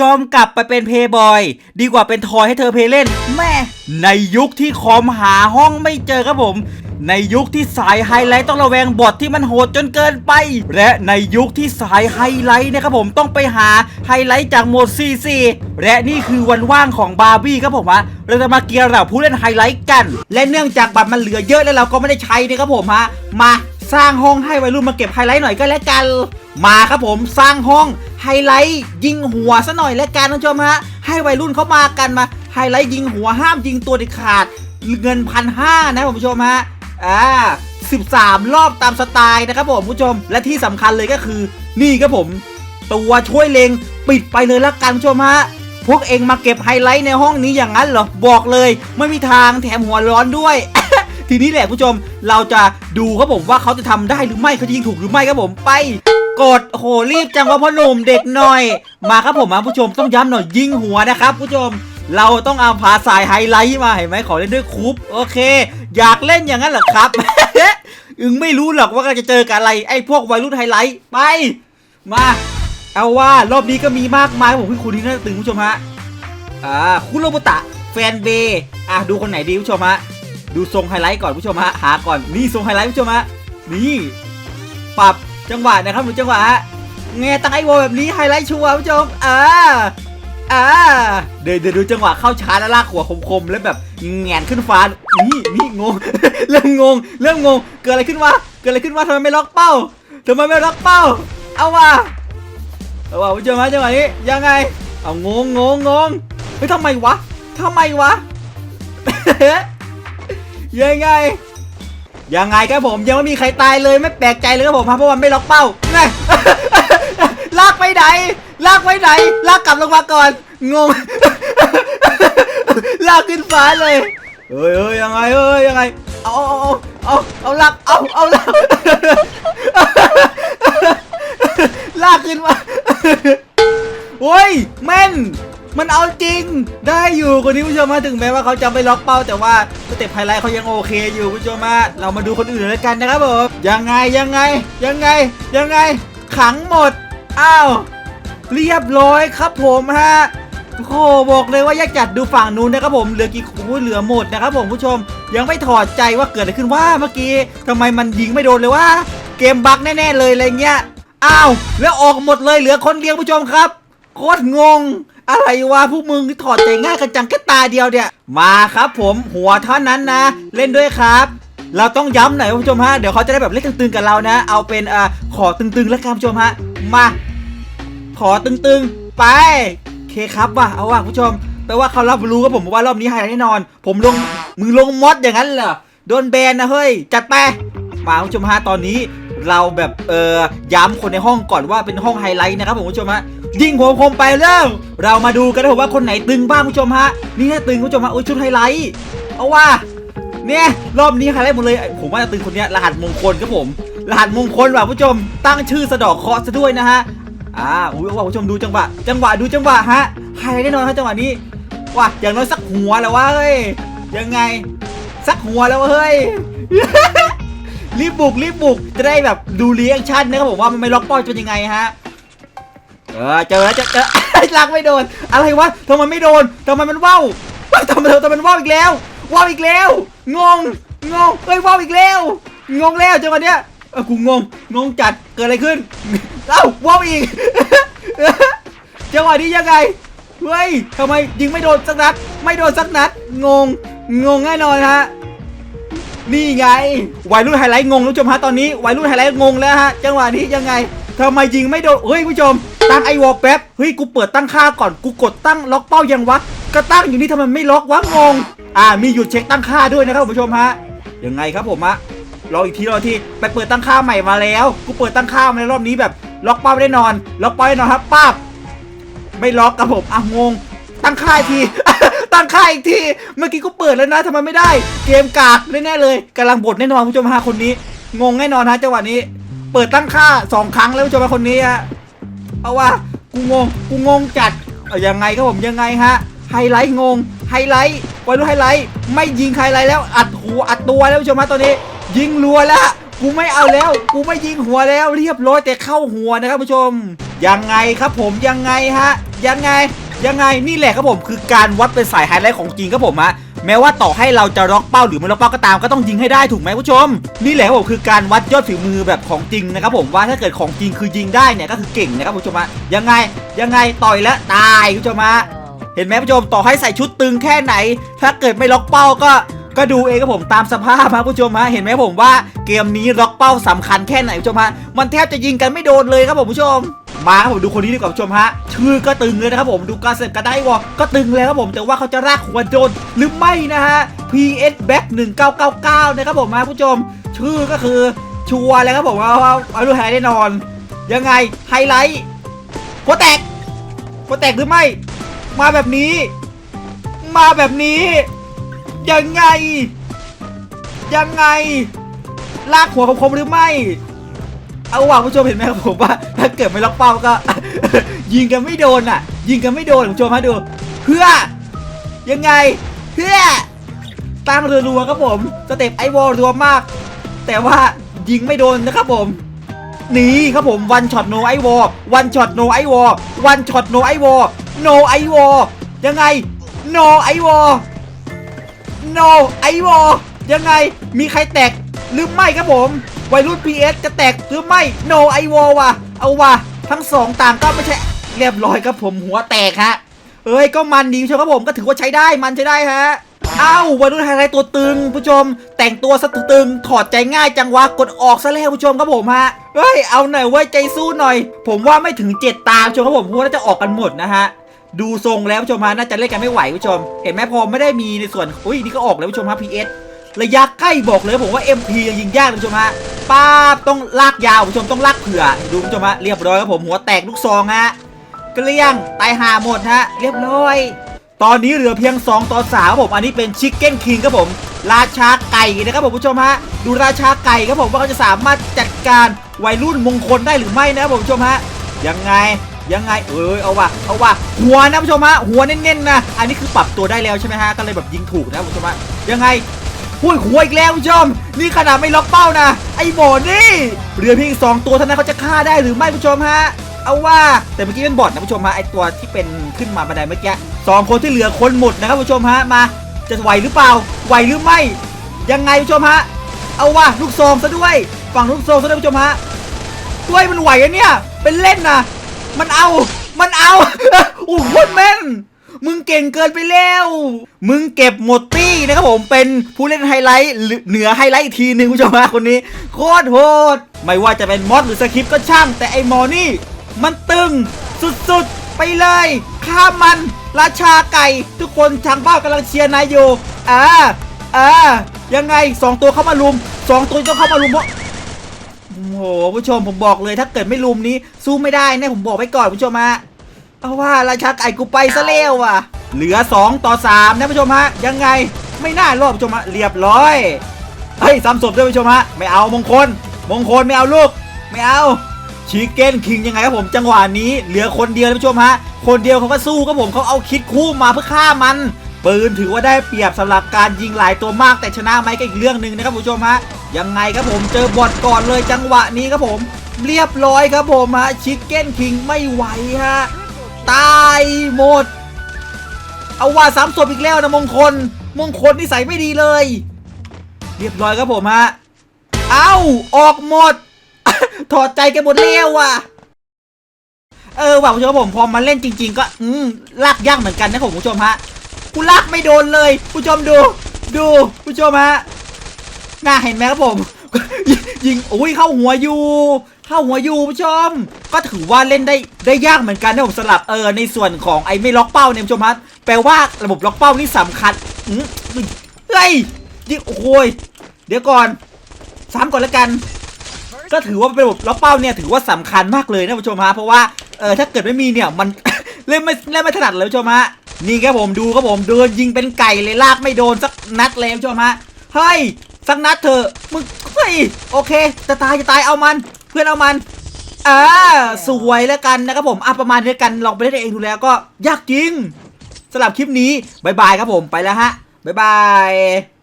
ยอมกลับไปเป็นเพย์บอยดีกว่าเป็นทอยให้เธอเพย์เล่น แม่ ในยุคที่คอมหาห้องไม่เจอครับผมในยุคที่สายไฮไลท์ต้องระแวงบอทที่มันโหดจนเกินไป และในยุคที่สายไฮไลท์เนะครับผมต้องไปหาไฮไลท์จากโหมด CC และนี่คือวันว่างของบาร์บี้ครับผมฮะเราจะมาเกียร์เหล่าผู้เล่นไฮไลท์กัน และเนื่องจากบัตรมันเหลือเยอะแล้วเราก็ไม่ได้ใช้นะครับผมฮะมาสร้างห้องให้วัยรุ่นมาเก็บไฮไลท์หน่อยก็แล้วกัน มาครับผมสร้างห้อง ไฮไลท์ยิงหัวซะหน่อยแล้วกันท่านผู้ชมฮะให้วัยรุ่นเขามากันมาไฮไลท์ยิงหัวห้ามยิงตัวเด็ดขาดเงินพันห้านะคุณผู้ชมฮะอ่า13 รอบตามสไตล์นะครับผมผู้ชม และที่สำคัญเลยก็คือ นี่ครับผม ตัวช่วยเลงปิดไปเลยละกันผู้ชมฮะพวกเองมาเก็บไฮไลท์ในห้องนี้อย่างนั้นเหรอ บอกเลยไม่มีทางแถมหัวร้อนด้วย ทีนี้แหละผู้ชมเราจะดูครับผมว่าเขาจะทำได้หรือไม่เขาจะยิงถูกหรือไม่ครับผมไป กดโหรีบจังว่าพ่อหนุ่มเด็กหน่อย มาครับผมนะผู้ชมต้องย้ำหน่อยยิงหัวนะครับ ผู้ชม เราต้องเอาพาสายไฮไลท์มาเห็นไหมขอเล่นด้วยคูปโอเค อยากเล่นอย่างนั้นเหรอครับอึงไม่รู้หรอกว่าเราจะเจอกับอะไร ไอ้พวกวัยรุ่นไฮไลท์ไป มาเอาว่ารอบนี้ก็มีมากมายผมพี่คุณที่น่าตึงผู้ชมฮะอ่าคุณโรบุตะแฟนเบอะดูคนไหนดีผู้ชมฮะดูทรงไฮไลท์ก่อนผู้ชมฮะหาก่อนนี่ทรงไฮไลท์ผู้ชมฮะนี่ปรับ จังหวะนะครับหรือจังหวะฮะแงตั้งไอโวแบบนี้ไฮไลท์ชัวร์ผู้ชมอ่าอ่าเดี๋ยวเดี๋ยวดูจังหวะเข้าชาร์จแล้วลากหัวคมๆแล้วแบบแงนขึ้นฟ้านี่นี่งง เริ่มงง เริ่มงง เกิดอะไรขึ้นวะเกิดอะไรขึ้นวะทำไมไม่ล็อกเป้าทำไมไม่ล็อกเป้า เอาว่ะเอาว่ะผู้ชมฮะจังหวะนี้ยังไง เอางงงงงงเฮ้ยทำไมวะทำไมวะยังไง ยังไงครับผมยังไม่มีใครตายเลยไม่แปลกใจเลยครับผมเพราะว่าไม่ล็อกเป้าไงลากไปไหนลากไปไหนลากกลับลงมาก่อนงงลากขึ้นฟ้าเลยเฮ้ยเฮ้ยยังไงเฮ้ยยังไงเอาเอาเอาเอาเอาลากเอาเอาลากลากขึ้นมา มันเอาจริง ได้อยู่คนนี้ผู้ชมมาถึงแม้ว่าเขาจะไม่ล็อกเป้า แต่ว่าสเต็ปไฮไลท์เขายังโอเคอยู่ผู้ชมมาเรามาดูคนอื่นแล้วกันนะครับผมยังไงยังไงยังไงยังไง ขังหมดอ้าวเรียบร้อยครับผมฮะโอ้โหบอกเลยว่าอยากจัดดูฝั่งนู้นนะครับผมเหลือกี่คู่เหลือหมดนะครับผมผู้ชม ยังไม่ถอดใจว่าเกิดอะไรขึ้นว่าเมื่อกี้ทำไมมันยิงไม่โดนเลยว่า เกมบั๊กแน่ๆเลยอะไรเงี้ยอ้าวแล้วออกหมดเลยเหลือคนเดียวผู้ชมครับโคตรงง อะไรวะพวกมึงถอดใจง่ายกันจังแค่ตาเดียวเนี่ย มาครับผมหัวเท่านั้นนะ เล่นด้วยครับ เราต้องย้ำหน่อยคุณผู้ชมฮะเดี๋ยวเขาจะได้แบบเล่นตึงๆกับเรานะ เอาเป็นอ่าขอตึงๆแล้วกันคุณผู้ชมฮะมา ขอตึงๆไปเคครับว่ะเอาว่ะคุณผู้ชมแปลว่าเขารับรู้กับผมว่ารอบนี้ไฮไลท์แน่นอน ผมลงมึงลงมอดอย่างนั้นเหรอโดนแบนนะเฮ้ยจัดไปมาคุณผู้ชมฮะตอนนี้เราแบบเออย้ำคนในห้องก่อนว่าเป็นห้องไฮไลท์นะครับผมคุณผู้ชมฮะ ยิงหัวคมไปเริ่มเรามาดูกันนะผมว่าคนไหนตึงบ้างผู้ชมฮะ นี่น่าตึงผู้ชมฮะโอ้ยชุดไฮไลท์ เอาว่าเนี่ยรอบนี้ไฮไลท์หมดเลย ผมว่าจะตึงคนนี้รหัสมงคลครับผม รหัสมงคลว่ะผู้ชม ตั้งชื่อสะดอกเคาะซะด้วยนะฮะ อ่าอุ้ยว่าผู้ชมดูจังหวะ จังหวะดูจังหวะฮะไฮไลท์แน่นอนฮะจังหวะนี้ว่ะอย่างน้อยสักหัวแล้วว่ะเฮ้ย ยังไง สักหัวแล้ววะเฮ้ยรีบบุกรีบบุกจะได้แบบดูรีแอคชั่นนะครับผมว่ามันไม่ล็อกเป้าจะเป็นยังไงฮะ เออเจอแล้วเจอเจอลากไม่โดน อะไรวะทำไมไม่โดนทำไมมันว่าวทำไมทำไมมันว่าวอีกแล้วว่าวอีกแล้ว งง งงเฮ้ยว่าวอีกแล้ว งงแล้วจังหวะเนี้ยเออกูงง งงจัด เกิดอะไรขึ้น เอ้าว่าวอีกจังหวะนี้ยังไง เฮ้ยทำไมยิงไม่โดนสักนัด ไม่โดนสักนัด งง งงแน่นอนฮะ นี่ไง วัยรุ่นไฮไลท์งงคุณผู้ชมฮะตอนนี้ วัยรุ่นไฮไลท์งงแล้วฮะ จังหวะนี้ยังไงทำไมยิงไม่โดน เฮ้ยผู้ชม ตั้งไอวอลแป๊บเฮ้ยกูเปิดตั้งค่าก่อนกูกดตั้งล็อกเป้ายังวะก็ตั้งอยู่นี่ทำไมไม่ล็อกวะงงอ่ามีหยุดเช็คตั้งค่าด้วยนะครับผู้ชมฮะยังไงครับผมฮะรออีกทีรออีกทีไปเปิดตั้งค่าใหม่มาแล้ว กูเปิดตั้งค่ามาในรอบนี้แบบล็อกเป้าแน่นอน ล็อกเป้าแน่นอนครับป้าบไม่ล็อกครับผมอะงง ตั้งค่ายทีตั้งค่าอีกทีเมื่อกี้ก็เปิดแล้วนะทำไมไม่ได้ เกมกากแน่ๆเลยกำลังบดแน่นอนผู้ชมฮะคนนี้ งงแน่นอนฮะจังหวะนี้ เปิดตั้งค่าสองครั้งแล้วผู้ชมฮะคนนี้ฮะ เอาว่ากูงงกูงงจัดเอายังไงครับผมยังไงฮะไฮไลท์งงไฮไลท์วัยรุ่นไฮไลท์ไม่ยิงไฮไลท์แล้ว อัดหัวอัดตัวแล้วผู้ชมฮะตอนนี้ ยิงรัวแล้วกูไม่เอาแล้ว กูไม่ยิงหัวแล้วเรียบร้อยแต่เข้าหัวนะครับผู้ชม ยังไงครับผมยังไงฮะ ยังไงยังไงนี่แหละครับผมคือการวัดเป็นสายไฮไลท์ของจริงครับผมฮะ แม้ว่าต่อให้เราจะล็อกเป้าหรือไม่ล็อกเป้าก็ตามก็ต้องยิงให้ได้ถูกไหมผู้ชม นี่แหละผมคือการวัดยอดฝีมือแบบของจริงนะครับผมว่าถ้าเกิดของจริงคือยิงได้เนี่ยก็คือเก่งนะครับผู้ชมฮะยังไงยังไงต่อยแล้วตายผู้ชมฮะเห็นไหมผู้ชมต่อให้ใส่ชุดตึงแค่ไหน ถ้าเกิดไม่ล็อกเป้าก็ ก็ดูเองครับผมตามสภาพครับผู้ชมฮะเห็นไหมผมว่าเกมนี้ล็อกเป้าสำคัญแค่ไหนผู้ชมฮะมันแทบจะยิงกันไม่โดนเลยครับผมผู้ชมมาครับผมดูคนนี้ดีกว่าผู้ชมฮะชื่อก็ตึงเลยนะครับผมดูการเสร็จกระได้วอก็ตึงแล้วครับผมแต่ว่าเขาจะรากหัวโดนหรือไม่นะฮะ PS Back 1999นะครับผมฮะผู้ชม ชื่อก็คือชัวร์เลยครับผมว่าว่าเอาดูแฮแน่นอน ยังไงไฮไลท์หัวแตกหัวแตกหรือไม่ มาแบบนี้ มาแบบนี้ ยังไง ยังไง ลากหัวคมๆหรือไม่ เอาว่ะผู้ชมเห็นไหมครับผมว่า ถ้าเกิดไม่ล็อกเป้าก็ ยิงกันไม่โดนอะ ยิงกันไม่โดนผู้ชมฮะดู เพื่อ ยังไง เพื่อ ตั้งเรือรัวครับผม สเต็ปไอวอลรัวมาก แต่ว่ายิงไม่โดนนะครับผมหนีครับผมวันช็อตโนไอวอวันช็อตโนไอวอวันช็อตโนไอวอโนไอวอยังไงโนไอวอ โนไอวอยังไงมีใครแตกหรือไม่ครับผม วัยรุ่น PS จะแตกหรือไม่โนไอวอว่ะเอาว่ะทั้งสองต่างก็ไม่ใช่เรียบร้อยครับผมหัวแตกฮะเอ้ยก็มันดีใช่ครับผมก็ถือว่าใช้ได้มันใช้ได้ฮะเอ้าวัยรุ่นไฮไลท์ตัวตึงผู้ชม แต่งตัวสะตึงถอดใจง่ายจังวะกดออกซะแล้วผู้ชมครับผมฮะเฮ้ยเอาหน่อยไว้ใจสู้หน่อย ผมว่าไม่ถึงเจ็ดตามผู้ชมครับผมเพราะว่าน่าจะออกกันหมดนะฮะ ดูทรงแล้วผู้ชมฮะน่าจะเล่นกันไม่ไหวผู้ชม เห็นไหมพอไม่ได้มีในส่วนอุ้ยนี่ก็ออกแล้วผู้ชมฮะ PS ระยะใกล้บอกเลยผมว่า MP ยังยิงยากผู้ชมฮะป้าบต้องลากยาวผู้ชมต้องลากเผื่อ ดูผู้ชมฮะเรียบร้อยครับผมหัวแตกลูกซองฮะเกลี้ยงตายหาหมดฮะเรียบร้อย ตอนนี้เหลือเพียง 2ต่อ3ครับผมอันนี้เป็นชิคเก้นคิงครับผม ราชาไก่นะครับผมผู้ชมฮะดูราชาไก่ครับผมว่าเขาจะสามารถจัดการวัยรุ่นมงคลได้หรือไม่นะครับผมผู้ชมฮะยังไง ยังไงเอ้ยเอาว่ะเอาว่ะหัวนะผู้ชมฮะหัวเน้นๆนะอันนี้คือปรับตัวได้แล้วใช่ไหมฮะก็เลยแบบยิงถูกนะผู้ชมฮะยังไงหุ้ยหัวอีกแล้วผู้ชมนี่ขนาดไม่ล็อกเป้านะ ไอ้หมอนี่เหลือเพียงสองตัวเท่านั้นเขาจะฆ่าได้หรือไม่ผู้ชมฮะเอาว่าแต่เมื่อกี้เป็นบอทนะผู้ชมฮะไอตัวที่เป็นขึ้นมาบันไดเมื่อกี้สองคนที่เหลือคนหมดนะครับผู้ชมฮะมาจะไหวหรือเปล่าไหวหรือไม่ยังไงผู้ชมฮะเอาว่าลูกซองซะด้วยฝั่งลูกซองซะด้วยผู้ชมฮะด้วยมันไหวอะเนี่ยเป็นเล่นนะ มันเอา มันเอาโอ้โหแม่น มึงเก่งเกินไปแล้ว มึงเก็บหมดตี้นะครับผม เป็นผู้เล่นไฮไลท์หรือเหนือไฮไลท์อีกทีหนึ่งผู้ชมฮะคนนี้ โคตรโหด ไม่ว่าจะเป็นมอดหรือสคริปต์ก็ช่าง แต่ไอ้มอนี่ มันตึงสุดๆ ไปเลย ข้ามมัน ราชาไก่ ทุกคนทางบ้านกำลังเชียร์นายอยู่อ่าอ่ายังไงสองตัวเข้ามาลุมสองตัวต้องเข้ามาลุมเพราะ โอ้โหผู้ชมผมบอกเลยถ้าเกิดไม่ลุมนี้ สู้ไม่ได้แน่ผมบอกไว้ก่อนผู้ชมฮะเอาว่าราชาไก่กูไปซะแล้วว่ะ เหลือ 2 ต่อ 3 นะผู้ชมฮะ ยังไงไม่น่ารอดผู้ชมฮะเรียบร้อยเฮ้ยซ้ำศพด้วยผู้ชมฮะไม่เอามงคล มงคลไม่เอาลูก ไม่เอาชิคเก้นคิงยังไงครับผมจังหวะนี้เหลือคนเดียวนะผู้ชมฮะ คนเดียวเขาก็สู้ครับผมเขาเอาคิดคู่มาเพื่อฆ่ามันปืนถือว่าได้เปรียบสำหรับการยิงหลายตัวมากแต่ชนะไหมก็อีกเรื่องหนึ่งนะครับผู้ชมฮะ ยังไงครับผมเจอบอทก่อนเลยจังหวะนี้ครับผม เรียบร้อยครับผมฮะชิคเก้นคิงไม่ไหวฮะตายหมด เอาว่าสามศพอีกแล้วนะมงคล มงคลนิสัยไม่ดีเลย เรียบร้อยครับผมฮะเอ้าออกหมด ถอดใจกันหมดแล้วว่ะเออว่ะผู้ชมครับผมพอมาเล่นจริง ๆ ก็อืมลากยากเหมือนกันนะผมผู้ชมฮะกูลากไม่โดนเลยผู้ชมดู ดูผู้ชมฮะ น่าเห็นไหมครับผม ยิงอุ้ยเข้าหัวอยู่เข้าหัวอยู่ผู้ชม ก็ถือว่าเล่นได้ได้ยากเหมือนกันนะผมสลับเออในส่วนของไอ้ไม่ล็อกเป้าเนี่ยผู้ชมฮะแปลว่าระบบล็อกเป้านี่สำคัญอืมเฮ้ยยิงโอ้ยเดี๋ยวก่อนซ้ำก่อนแล้วกัน ก็ถือว่าเป็นระบบล็อกเป้าเนี่ยถือว่าสำคัญมากเลยนะผู้ชมฮะเพราะว่าเออถ้าเกิดไม่มีเนี่ยมันเล่นไม่เล่นไม่ถนัดเลยผู้ชมฮะนี่ครับผมดูครับผมเดินยิงเป็นไก่เลยลากไม่โดนสักนัดเลยผู้ชมฮะเฮ้ย สักนัดเถอะมึงเฮ้ยโอเค จะตายจะตายเอามัน เพื่อนเอามันอ่าสวยแล้วกันนะครับผมอะประมาณนี้กันลองไปเล่นเองดูแล้วก็ยากจริงสำหรับคลิปนี้บายบายครับผมไปแล้วฮะบายบาย